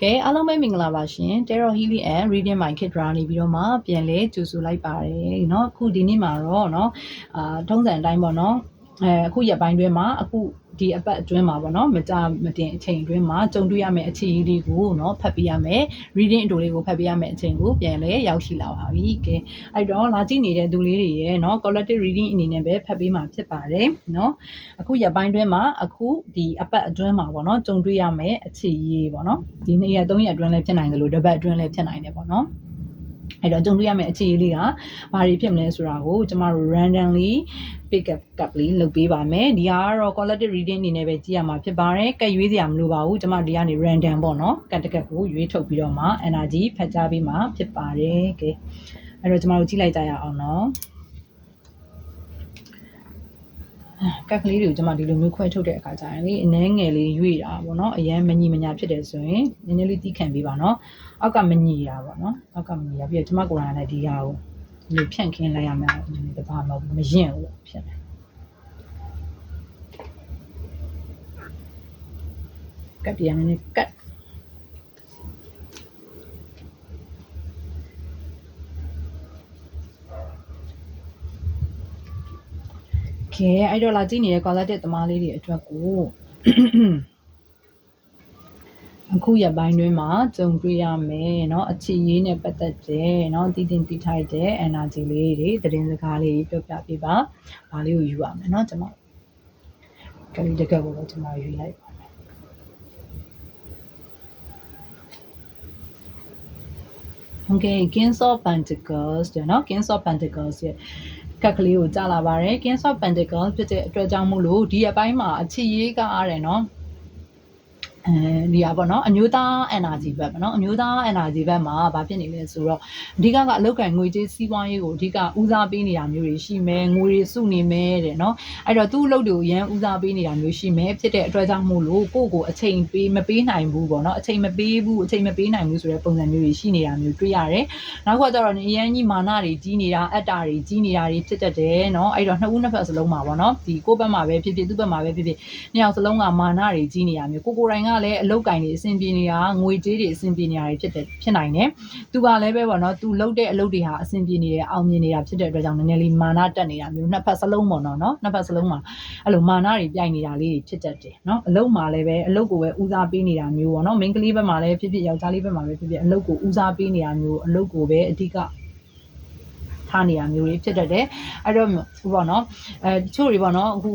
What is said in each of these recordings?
ကဲအားလုံးပဲမင်္ဂလာပါရှင် Tarot Healing and Reading My Kid ရာနေပြီးတော့မှပြန်လဲကြိုဆိုလိုက်ပါတယ်เนาะအခုဒီနေ့မှာတော့เนาะအာထုံးစံအတိုင်းပေါ့เนาะအဲအခုရက်ပိုင်းတွင်းမှာအခု ဒီအပတ်အတွင်းမှာပေါ့နော်မကြမတင်အချိန်အတွင်းမှာကြုံတွေ့ရမယ့်အခြေအရေးတွေကိုနော်ဖတ်ပြရမယ် reading အတူလေးကိုဖတ်ပြရမယ့်အချိန်ကိုပြန်လဲရောက်ရှိလာပါပြီကဲအဲ့တော့လာကြည့်နေတဲ့သူလေးတွေရဲ့နော် collective reading အနေနဲ့ပဲဖတ်ပေးမှာဖြစ်ပါတယ်နော်အခုရပိုင်းတွင်းမှာအခုဒီအပတ်အတွင်းမှာပေါ့နော်ကြုံတွေ့ရမယ့်အခြေအရေးပေါ့နော်ဒီနေ့ရက်၃ရက်အတွင်းလည်းဖြစ်နိုင်တယ်လို့တစ်ပတ်အတွင်းလည်းဖြစ်နိုင်တယ်ပေါ့နော် အဲ့တော့ကြုံတွေ့ရမယ့်အခြေအနေလေးကဘာတွေဖြစ်မလဲဆိုတာကိုကျမတို့ randomly pick up ကပ်လေးလုပ်ပေးပါမယ်ဒီဟာကတော့ collective reading အနေနဲ့ပဲကြည့်ရမှာဖြစ်ပါတယ်ကတ်ရွေးစရာမလိုပါဘူးကျမဒီကနေ random ပေါ့နော်ကတ်တကတ်ကိုရွေးထုတ်ပြီးတော့မှ energy ဖတ်ကြားပေးမှာဖြစ်ပါတယ်ကဲအဲ့တော့ကျမတို့ကြည့်လိုက်ကြရအောင်နော် ကက်ကလေးတွေကိုကျွန်မဒီလိုမျိုးခွဲထုတ်တဲ့အခါကျရင်လေအနှဲငယ်လေးရွေ့တာပေါ့နော်အရန်မညီမညာဖြစ်တယ်ဆိုရင်နည်းနည်းလေးတီးခံပေးပါနော်အောက်ကမညီတာပေါ့နော်အောက်ကမညီတာပြီးတော့ကျွန်မကိုယ်တိုင်လည်းဒီဟာကိုဒီလိုဖြန့်ခင်းလိုက်ရမယ်ဒီဘာမှမရင်ဘူးဖြစ်တယ်ကတ်ပြန်နေကတ် ကဲအဲ့တော့လာကြည့်နေတဲ့ quality တမားလေးတွေအတွက်ကိုအခုရပိုင်းတွင်းမှာကြုံတွေ့ရမယ်เนาะအခြေရေးနဲ့ပတ်သက်တဲ့เนาะတည်တင်တည်ထိုက်တဲ့ energy လေးတွေသတင်းစကားလေးပြောပြပေးပါ။ဒါလေးကိုယူရမယ်เนาะကျွန်မကလေးတကယ်ကိုလည်းကျွန်မယူလိုက်ပါမယ်။ Okay, Kings of Pentacles တဲ့เนาะ Kings of Pentacles ရဲ့ ကက်ကလေးကိုကြားလာပါတယ် Kings of Pentacle ဖြစ်တဲ့အတွက်ကြောင့်မို့လို့ဒီအပိုင်းမှာအချစ်ရေးကားရတယ်နော်။ အဲဒီဟာပေါ့နော်အမျိုးသား energy ဘက်ပေါ့နော်အမျိုးသား energy ဘက်မှာဘာဖြစ်နေလဲဆိုတော့အဓိကကအလောက်ကန်ငွေကြေးစီးပွားရေးကိုအဓိကဦးစားပေးနေတာမျိုးတွေရှိမယ်ငွေတွေစုနေမယ်တဲ့နော်အဲ့တော့သူ့အလုပ်တွေကိုရန်ဦးစားပေးနေတာမျိုးရှိမယ်ဖြစ်တဲ့အတွက်ကြောင့်မို့လို့ကိုယ့်ကိုအချိန်ပေးမပေးနိုင်ဘူးပေါ့နော်အချိန်မပေးဘူးအချိန်မပေးနိုင်ဘူးဆိုတဲ့ပုံစံမျိုးတွေရှိနေတာမျိုးတွေ့ရတယ်နောက်ကကျတော့အရန်ကြီးမာနတွေကြီးနေတာအတ္တတွေကြီးနေတာတွေဖြစ်တတ်တယ်နော်အဲ့တော့နှစ်ဦးနှစ်ဖက်စလုံးမှာပေါ့နော်ဒီကိုယ့်ဘက်မှာပဲဖြစ်ဖြစ်သူ့ဘက်မှာပဲဖြစ်ဖြစ်နှစ်ယောက်စလုံးကမာနတွေကြီးနေတာမျိုးကိုကိုယ်တိုင်ကလည်းအလုတ်ကင်တွေအဆင်ပြေနေတာငွေကြေးတွေအဆင်ပြေနေတာတွေဖြစ်တယ်ဖြစ်နိုင်တယ်။သူကလည်းပဲပေါ့နော်သူလုတ်တဲ့အလုပ်တွေဟာအဆင်ပြေနေတယ်အောင်မြင်နေတာဖြစ်တဲ့အတွက်ကြောင့်နည်းနည်းလေးမာနတက်နေတာမျိုးနှစ်ဖက်စလုံးပေါ့နော်နော်နှစ်ဖက်စလုံးမှာအဲ့လိုမာနတွေပြိုင်နေတာလေးတွေဖြစ်တတ်တယ်နော်အလုပ်မှာလည်းပဲအလုပ်ကိုပဲဦးစားပေးနေတာမျိုးပေါ့နော်မိန်းကလေးဘက်မှာလည်းဖြစ်ဖြစ်ယောက်ျားလေးဘက်မှာပဲဖြစ်ဖြစ်အလုပ်ကိုဦးစားပေးနေတာမျိုးအလုပ်ကိုပဲအဓိကထားနေတာမျိုးတွေဖြစ်တတ်တယ်အဲ့တော့ဟိုပေါ့နော်အဲတချို့တွေပေါ့နော်အခု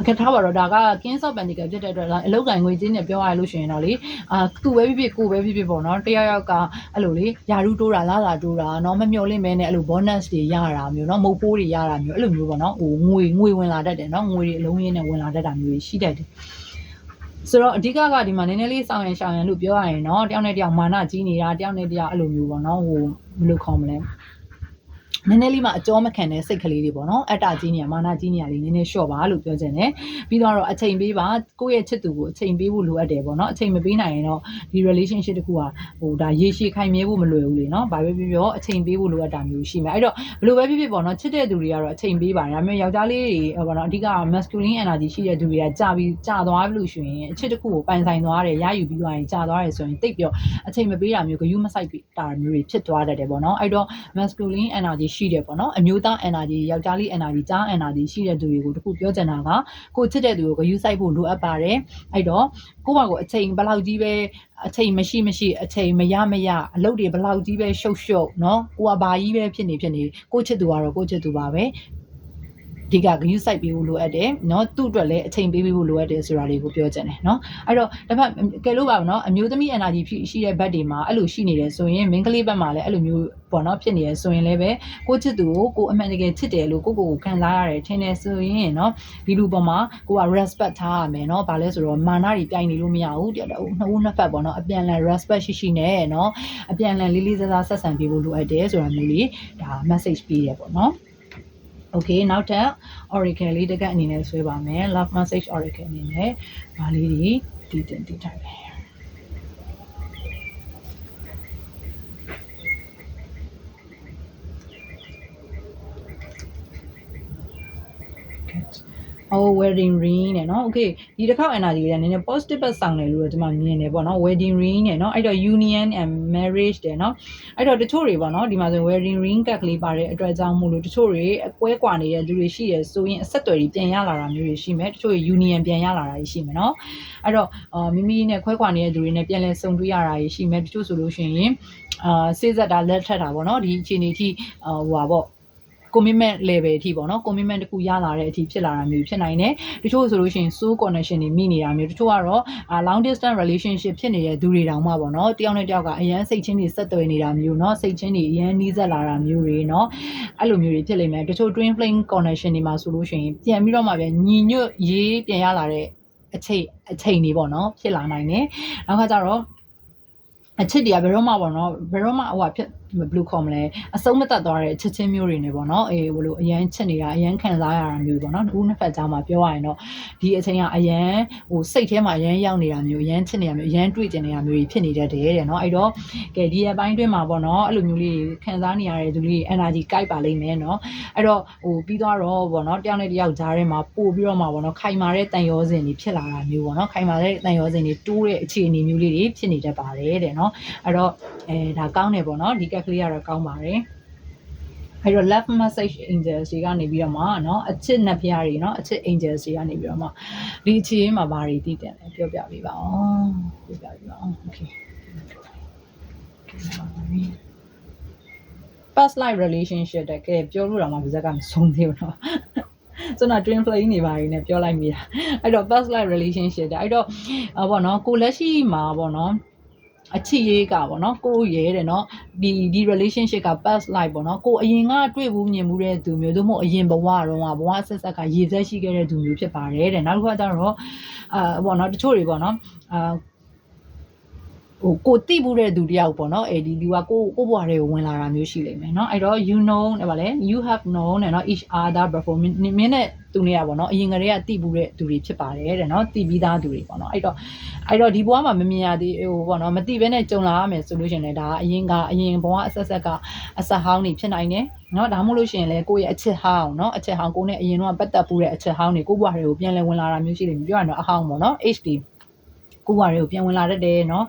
အခက်ထားပါတော့ဒါက King of Pentacles ဖြစ်တဲ့အတွက်အလောက်ကန်ငွေချင်းနဲ့ပြောရလို့ရှိရင်တော့လေအာသူ့ပဲဖြစ်ဖြစ်ကိုပဲဖြစ်ဖြစ်ပေါ့နော်တယောက်ယောက်ကအဲ့လိုလေယာရုတိုးတာလာလာတိုးတာเนาะမမျော်လင့်မဲနဲ့အဲ့လို bonus တွေရတာမျိုးเนาะမုတ်ပိုးတွေရတာမျိုးအဲ့လိုမျိုးပေါ့နော်ဟိုငွေငွေဝင်လာတတ်တယ်เนาะငွေတွေအလုံးရင်းနဲ့ဝင်လာတတ်တာမျိုးရှိတတ်တယ်ဆိုတော့အဓိကကဒီမှာနည်းနည်းလေးစောင်းရင်ရှောင်းရင်လို့ပြောရရင်เนาะတယောက်နဲ့တယောက်မာနကြီးနေတာတယောက်နဲ့တယောက်အဲ့လိုမျိုးပေါ့เนาะဟိုဘယ်လိုခေါ်မလဲ နည်းနည်းလေးမှအကျောမခံတဲ့စိတ်ကလေးတွေပေါ့နော်အတ္တကြီးနေရမာနကြီးနေရလေးနည်းနည်းလျှော့ပါလို့ပြောချင်တယ်ပြီးတော့အချိန်ပေးပါကိုယ့်ရဲ့ချစ်သူကိုအချိန်ပေးဖို့လိုအပ်တယ်ပေါ့နော်အချိန်မပေးနိုင်ရင်တော့ဒီ relationship တခုကဟိုဒါရေရှည်ခိုင်မြဲဖို့မလွယ်ဘူးလေနော်ဘာပဲပြောပြောအချိန်ပေးဖို့လိုအပ်တာမျိုးရှိမယ်အဲ့တော့ဘယ်လိုပဲဖြစ်ဖြစ်ပေါ့နော်ချစ်တဲ့သူတွေကတော့အချိန်ပေးပါတယ်ဒါပေမဲ့ယောက်ျားလေးတွေပေါ့နော်အဓိက masculine energy ရှိတဲ့သူတွေကကြာပြီးကြာသွားလို့ရှိရင်အချစ်တစ်ခုကိုပိုင်ဆိုင်သွားတယ်ရယူပြီးသွားရင်ကြာသွားတယ်ဆိုရင်တိတ်ပြောအချိန်မပေးတာမျိုးဂယုမဆိုင်တာမျိုးတွေဖြစ်သွားတတ်တယ်ပေါ့နော်အဲ့တော့ masculine energy ရှိတယ်ပေါ့နော်အမျိုးသား energy ယောက်ျားလေး energy ကြား energy ရှိတဲ့သူတွေကိုတခုပြောချင်တာကကိုချစ်တဲ့သူကိုဂရုစိုက်ဖို့လိုအပ်ပါတယ်အဲ့တော့ကိုယ့်ဘာကိုအချိန်ဘယ်လောက်ကြီးပဲအချိန်မရှိမရှိအချိန်မရမရအလုပ်တွေဘယ်လောက်ကြီးပဲရှုပ်ရှုပ်เนาะကိုကဘာကြီးပဲဖြစ်နေဖြစ်နေကိုချစ်သူကတော့ကိုချစ်သူပါပဲ ဒီကဂရုစိုက်ပေးဖို့လိုအပ်တယ်เนาะသူ့အတွက်လည်းအချိန်ပေးပေးဖို့လိုအပ်တယ်ဆိုတာလေးကိုပြောချင်တယ်เนาะအဲ့တော့ဒါပေမဲ့ကဲလို့ပါเนาะအမျိုးသမီး energy ရှိတဲ့ဘက်တွေမှာအဲ့လိုရှိနေတယ်ဆိုရင်မင်းကလေးဘက်မှာလည်းအဲ့လိုမျိုးပေါ့เนาะဖြစ်နေရဆိုရင်လည်းပဲကိုချစ်သူကိုကိုအမှန်တကယ်ချစ်တယ်လို့ကိုကိုကိုခံစားရတယ်ထင်တယ်ဆိုရင်เนาะဒီလူပေါ်မှာကိုက respect ထားရမယ်เนาะဘာလဲဆိုတော့မာနတွေပြိုင်နေလို့မရဘူးတဲ့နှစ်ဦးနှစ်ဖက်ပေါ့เนาะအပြန်လည် respect ရှိရှိနဲ့เนาะအပြန်လည်လေးလေးစားစားဆက်ဆံပေးဖို့လိုအပ်တယ်ဆိုတာမျိုးလေးဒါ message ပေးရပေါ့เนาะ okay နောက်ထပ် oracle လေးတကအနေနဲ့ဆွဲပါမယ် love message oracle အနေနဲ့ဒါလေးတွေတည်တင်တည်ထားတယ် oh wedding ring နဲ့เนาะ okay ဒီတစ်ခေါက် energy ကနည်းနည်း positive ဘက်ဆောင်တယ်လို့တော့ကျွန်မမြင်တယ်ပေါ့เนาะ wedding ring နဲ့เนาะအဲ့တော့ union and marriage တဲ့เนาะအဲ့တော့တချို့တွေပေါ့เนาะဒီမှာဆို wedding ring ကတ်ကလေးပါတဲ့အတွက်ကြောင့်မို့လို့တချို့တွေအကွဲကွာနေတဲ့လူတွေရှိရဆိုရင်အဆက်အသွယ်တွေပြန်ရလာတာမျိုးတွေရှိမယ်တချို့တွေ union ပြန်ရလာတာရှိမယ်เนาะအဲ့တော့အာမိမိနဲ့ခွဲကွာနေတဲ့လူတွေနဲ့ပြန်လဲဆုံတွေ့ရတာရှိမယ်တချို့ဆိုလို့ရှိရင်အာစေးဆက်တာလက်ထက်တာပေါ့เนาะဒီအခြေအနေထိအာဟိုပါပေါ့ commitment level အထိပေါ့နော် commitment တစ်ခုရလာတဲ့အထိဖြစ်လာတာမျိုးဖြစ်နိုင်တယ်တချို့ဆိုလို့ရှိရင် soul connection တွေမိနေတာမျိုးတချို့ကတော့ long distance relationship ဖြစ်နေတဲ့သူတွေတောင်မှပေါ့နော်တယောက်နဲ့တယောက်ကအရန်စိတ်ချင်းတွေဆက်သွယ်နေတာမျိုးเนาะစိတ်ချင်းတွေအရန်နီးစပ်လာတာမျိုးတွေเนาะအဲ့လိုမျိုးတွေဖြစ်လိမ့်မယ်တချို့ twin flame connection တွေမှာဆိုလို့ရှိရင်ပြန်ပြီးတော့မှပြန်ညီညွတ်ရေးပြန်ရလာတဲ့အချိန်အချိန်တွေပေါ့နော်ဖြစ်လာနိုင်တယ်နောက်ကကြတော့အချစ်တွေကဘယ်တော့မှပေါ့နော်ဘယ်တော့မှဟိုဟာဖြစ် ဘယ်လိုခေါ်မလဲအဆုံးမသက်သွားတဲ့ချစ်ချင်းမျိုးတွေနေပေါ့နော်အေးဘလို့အရန်ချစ်နေတာအရန်ခံစားရတာမျိုးပေါ့နော်ဦးနှစ်ဖက်ကြားမှာပြောရရင်တော့ဒီအချိန်ကအရန်ဟိုစိတ်ထဲမှာအရန်ရောက်နေတာမျိုးအရန်ချစ်နေတာမျိုးအရန်တွေ့ကျင်နေတာမျိုးကြီးဖြစ်နေတတ်တယ်တဲ့နော်အဲ့တော့ကဲဒီရဲ့ပိုင်းတွင်းမှာပေါ့နော်အဲ့လိုမျိုးလေးခံစားနေရတဲ့သူလေး energy ကိုက်ပါလိမ့်မယ်နော်အဲ့တော့ဟိုပြီးသွားတော့ပေါ့နော်တယောက်နဲ့တယောက်ကြားထဲမှာပို့ပြီးတော့မှာပေါ့နော်ခိုင်မာတဲ့တန်ရောစင်တွေဖြစ်လာတာမျိုးပေါ့နော်ခိုင်မာတဲ့တန်ရောစင်တွေတိုးတဲ့အခြေအနေမျိုးလေးတွေဖြစ်နေတတ်ပါတယ်တဲ့နော်အဲ့တော့အဲဒါကောင်းတယ်ပေါ့နော်ဒီကက်ကလေးကတော့ကောင်းပါတယ်အဲ့တော့ left message angels တွေကနေပြီးတော့မှเนาะအချစ်နှစ်ဖျားတွေเนาะအချစ် angels တွေကနေပြီးတော့မှဒီအခြေအနေမှာဘာတွေတည်တယ်လဲပြောပြပေးပါအောင်ပြောပြပေးပါအောင် okay past life relationship တကယ်ပြောလို့တော့မှပါဇက်ကမဆုံးသေးဘူးเนาะကျွန်တော် twin flame နေပါရင်းနဲ့ပြောလိုက်မိတာအဲ့တော့ past life relationship တဲ့အဲ့တော့အဘောနော်ကိုလက်ရှိမှာပေါ့နော် အချစ်ရေးကပေါ့နော်ကိုရဲတယ်နော်ဒီဒီ relationship က past life ပေါ့နော်ကိုအရင်ကတွေ့ဘူးမြင်မှုတဲ့သူမျိုးတို့မို့အရင်ဘဝတော့ကဘဝဆက်ဆက်ကရည်သက်ရှိခဲ့တဲ့သူမျိုးဖြစ်ပါတယ်တဲ့နောက်တစ်ခါကျတော့အာပေါ့နော်တချို့တွေပေါ့နော်အာ ဟိုကိုတိဘူးတဲ့သူတယောက်ပေါ့နော်အဲဒီလူကကိုကိုဘွားတွေကိုဝင်လာတာမျိုးရှိလိမ့်မယ်နော်အဲ့တော့ you know နဲ့ပါလေ you have known နဲ့နော် each other before မင်းနဲ့သူနေရပေါ့နော်အရင်ကတည်းကတိဘူးတဲ့သူတွေဖြစ်ပါတယ်တဲ့နော်တိပြီးသားသူတွေပေါ့နော်အဲ့တော့အဲ့တော့ဒီဘွားမှာမမြင်ရသေးဟိုပေါ့နော်မတိဘဲနဲ့ကြုံလာရမယ်ဆိုလို့ရှင်လေဒါအရင်ကအရင်ဘွားအဆက်ဆက်ကအဆက်ဟောင်းနေဖြစ်နိုင်တယ်နော်ဒါမှမဟုတ်လို့ရှင်လေကိုယ့်ရဲ့အချက်ဟောင်းနော်အချက်ဟောင်းကိုနဲ့အရင်ကပတ်သက်ပူးတဲ့အချက်ဟောင်းတွေကိုဘွားတွေကိုပြန်လဲဝင်လာတာမျိုးရှိတယ်ပြောရရင်တော့အဟောင်းပေါ့နော် HD ကိုယ်ဝါတွေကိုပြန်ဝင်လာတတ်တယ်เนาะ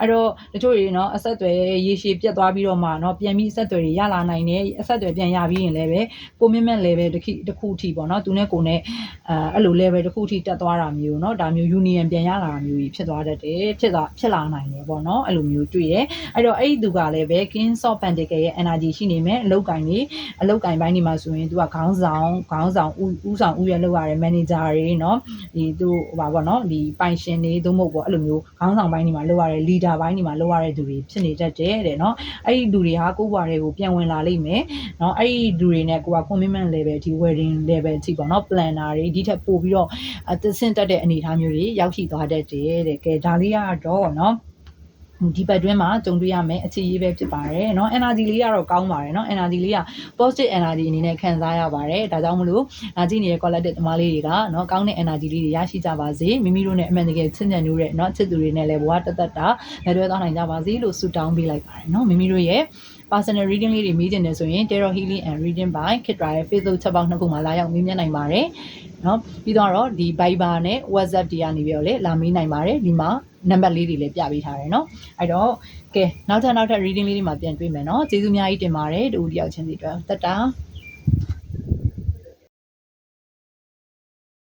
အဲ့တော့တချို့တွေเนาะအဆက်အသွယ်ရေရှည်ပြတ်သွားပြီးတော့မှเนาะပြန်ပြီးအဆက်အသွယ်တွေရလာနိုင်တယ်အဆက်အသွယ်ပြန်ရပြီးရင်လည်းပဲ commitment level တစ်ခုတစ်ခုထိပေါ့เนาะသူနဲ့ကိုယ်နဲ့အဲအဲ့လို level တစ်ခုထိတက်သွားတာမျိုးเนาะဒါမျိုး union ပြန်ရလာတာမျိုးကြီးဖြစ်သွားတတ်တယ်ဖြစ်သွားဖြစ်လာနိုင်တယ်ပေါ့เนาะအဲ့လိုမျိုးတွေ့ရအဲ့တော့အဲ့ဒီသူကလည်းပဲ king soft pentacle ရဲ့ energy ရှိနေမယ်အလုတ်ကင်နေအလုတ်ကင်ပိုင်းဒီမှာဆိုရင်သူကခေါင်းဆောင်ခေါင်းဆောင်ဦးဦးဆောင်ဦးရလောက်ရတဲ့ manager တွေเนาะဒီသူဟိုပါပေါ့เนาะဒီပိုင်ရှင်တွေသို့မဟုတ် ုတ်ပေါ့အဲ့လိုမျိုးခေါင်းဆောင်ပိုင်းတွေမှာလောက်ရတဲ့ leader ပိုင်းတွေမှာလောက်ရတဲ့သူတွေဖြစ်နေတတ်တယ်တဲ့နော်အဲ့ဒီလူတွေဟာကိုယ့်ဘဝတွေကိုပြန်ဝင်လာလိမ့်မယ်နော်အဲ့ဒီလူတွေနဲ့ကိုက commitment level ဒီ wedding level အထိပေါ့နော် planner တွေဒီထက်ပိုပြီးတော့သင့်တက်တဲ့အနေအထားမျိုးတွေရောက်ရှိသွားတတ်တယ်တဲ့ကဲဒါလေးကတော့နော် ဒီဘက်တွင်းမှာကြုံတွေ့ရမယ်အခြေရေးပဲဖြစ်ပါတယ်เนาะ energy လေးကတော့ကောင်းပါတယ်เนาะ energy လေးက positive energy အနေနဲ့ခံစားရပါတယ်ဒါကြောင့်မလို့ဒါကြည့်နေတဲ့ collective သမားလေးတွေကเนาะကောင်းတဲ့ energy လေးတွေရရှိကြပါစေမိမိတို့နဲ့အမှန်တကယ်ချစ်ညံ့လို့တဲ့เนาะချစ်သူတွေနဲ့လည်းဘဝတသက်တာလက်တွဲသွားနိုင်ကြပါစေလို့ဆုတောင်းပေးလိုက်ပါတယ်เนาะမိမိတို့ရဲ့ personal reading လေးတွေမေးချင်တယ်ဆိုရင် Tarot Healing and Reading by Kitra ရဲ့ Facebook ချက်ပေါင်းနှစ်ခုမှာလာရောက်မေးမြန်းနိုင်ပါတယ်เนาะပြီးတော့ဒီ Viber နဲ့ WhatsApp တွေကနေပြီးတော့လေလာမေးနိုင်ပါတယ်ဒီမှာ နံပါတ်လေးတွေလည်းပြပေးထားတယ်เนาะအဲ့တော့ကဲနောက်ထပ်နောက်ထပ် reading လေးတွေမှာပြန်တွေ့မယ်เนาะကျေးဇူးအများကြီးတင်ပါတယ်တူတယောက်ချင်းစီအတွက်တက်တာ